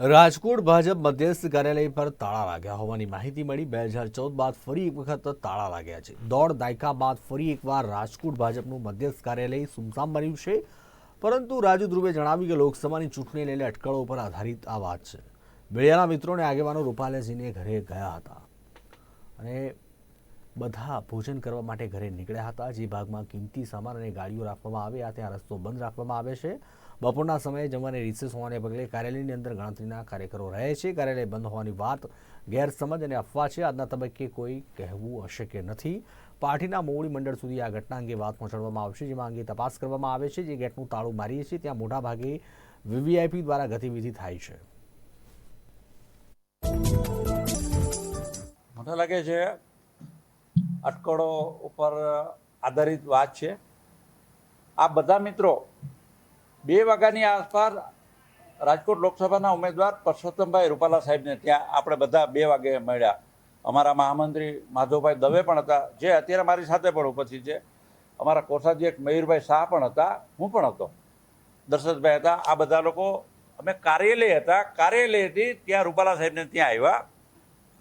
રાજકોટ ભાજપ મધ્યસ્થ કાર્યાલય પર તાળા લાગ્યા હોવાની માહિતી મળી બે હજાર ચૌદ બાદ ફરી એક વખત તાળા લાગ્યા છે. દોઢ દાયકા બાદ ફરી એકવાર રાજકોટ ભાજપનું મધ્યસ્થ કાર્યાલય સુમસામ બન્યું છે. પરંતુ રાજુ ધ્રુવે જણાવ્યું કે લોકસભાની ચૂંટણી લઈને અટકળો પર આધારિત આ વાત છે. બેડિયાના મિત્રોને આગેવાનો રૂપાલાજીને ઘરે ગયા હતા. અને બધા ભોજન કરવા માટે ઘરે નીકળ્યા હતા. જે ભાગમાં કિંમતી સામાન અને ગાડીઓ રાખવામાં આવ્યા ત્યાં રસ્તો બંધ રાખવામાં આવે છે. બપોરના સમયે જમવાની રિસેસ હોવાને પગલે કાર્યાલયની અંદર ગણતરીના કાર્યકરો રહે છે. કાર્યાલય બંધ હોવાની વાત ગેરસમજ અને અફવા છે. આજના તબક્કે કોઈ કહેવું અશક્ય નથી. પાર્ટીના મોવડી મંડળ સુધી આ ઘટના અંગે વાત પહોંચાડવામાં આવશે, જેમાં અંગે તપાસ કરવામાં આવે છે. જે ગેટનું તાળું મારીએ છીએ, ત્યાં મોટાભાગે વીવીઆઈપી દ્વારા ગતિવિધિ થાય છે. મને લાગે છે અટકળો ઉપર આધારિત વાત છે. આ બધા મિત્રો બે વાગ્યાની આસપાસ રાજકોટ લોકસભાના ઉમેદવાર પરસોત્તમભાઈ રૂપાલા સાહેબને ત્યાં આપણે બધા બે વાગે મળ્યા. અમારા મહામંત્રી માધવભાઈ દવે પણ હતા, જે અત્યારે મારી સાથે પણ ઉપસ્થિત છે. અમારા કોસાજી એક મયુરભાઈ શાહ પણ હતા, હું પણ હતો. દર્શતભાઈ હતા, આ બધા લોકો અમે કાર્યાલય હતા. કાર્યાલયથી ત્યાં રૂપાલા સાહેબને ત્યાં આવ્યા.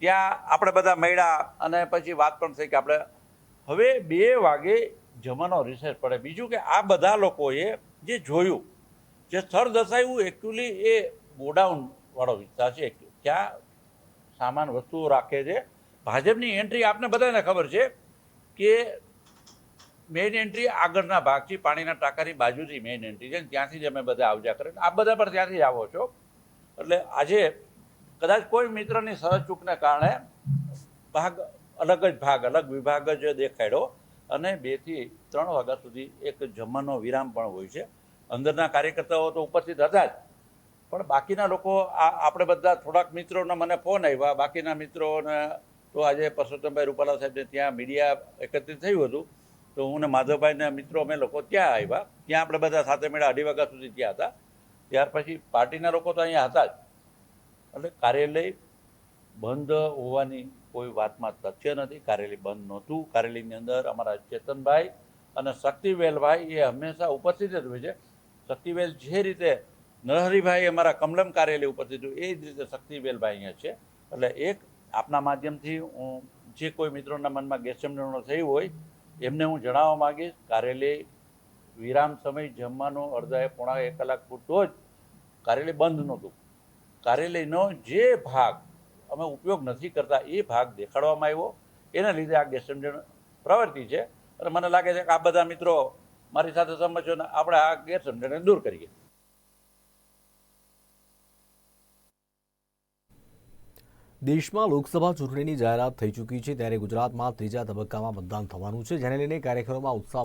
ત્યાં આપણે બધા મળ્યા અને પછી વાત પણ થઈ કે આપણે હવે બે વાગે જમવાનો રિસેસ પડે. બીજું કે આ બધા લોકોએ જે જોયું, જે સ્થળ દર્શાવ્યું એકચ્યુઅલી એ ગોડાઉનવાળો વિસ્તાર છે. ત્યાં સામાન, વસ્તુઓ રાખે છે. ભાજપની એન્ટ્રી આપને બધાને ખબર છે કે મેઇન એન્ટ્રી આગળના ભાગથી પાણીના ટાંકાની બાજુથી મેઇન એન્ટ્રી છે. ત્યાંથી જ અમે બધા આવજા કરે. આ બધા પણ ત્યાંથી આવો છો. એટલે આજે કદાચ કોઈ મિત્રની સહચૂકને કારણે ભાગ, અલગ જ ભાગ, અલગ વિભાગ જ દેખાડ્યો અને બેથી ત્રણ વાગ્યા સુધી એક જમવાનો વિરામ પણ હોય છે. અંદરના કાર્યકર્તાઓ તો ઉપસ્થિત હતા જ. પણ બાકીના લોકો, આ આપણે બધા થોડાક મિત્રોના મને ફોન આવ્યા બાકીના મિત્રોને તો આજે પરસોત્તમભાઈ રૂપાલા સાહેબને ત્યાં મીડિયા એકત્રિત થયું હતું. તો હું ને માધવભાઈના મિત્રો, અમે લોકો ત્યાં આવ્યા ત્યાં આપણે બધા સાથે મળ્યા, અઢી વાગ્યા સુધી ત્યાં હતા. ત્યાર પછી પાર્ટીના લોકો તો અહીંયા હતા જ. એટલે કાર્યાલય બંધ હોવાની કોઈ વાતમાં તથ્ય નથી. કાર્યાલય બંધ નહોતું. કાર્યાલયની અંદર અમારા ચેતનભાઈ અને શક્તિવેલભાઈ એ હંમેશા ઉપસ્થિત જ હોય છે. શક્તિવેલ જે રીતે નરહરિભાઈ અમારા કમલમ કાર્યાલય ઉપસ્થિત હોય, એ જ રીતે શક્તિવેલભાઈ અહીંયા છે. એટલે એક આપના માધ્યમથી હું જે કોઈ મિત્રોના મનમાં ગેરસમજણો થઈ હોય, એમને હું જણાવવા માગીશ. કાર્યાલય વિરામ સમય જમવાનો અડધા પોણા એક કલાક પૂરતો જ કાર્યાલય બંધ નહોતું. કાર્યાલયનો જે ભાગ અમે ઉપયોગ નથી કરતા એ ભાગ દેખાડવામાં આવ્યો. એના લીધે આ ગેરસમજણ પ્રવૃત્તિ છે. અને મને લાગે છે કે આ બધા મિત્રો મારી સાથે સમજો ને આપણે આ ગેરસમજણને દૂર કરીએ. દેશમાં લોકસભા ચૂંટણીની જાહેરાત થઈ ચૂકી છે ત્યારે ગુજરાતમાં ત્રીજા તબક્કામાં મતદાન થવાનું છે. જેને લઈને કાર્યક્રમોમાં ઉત્સાહ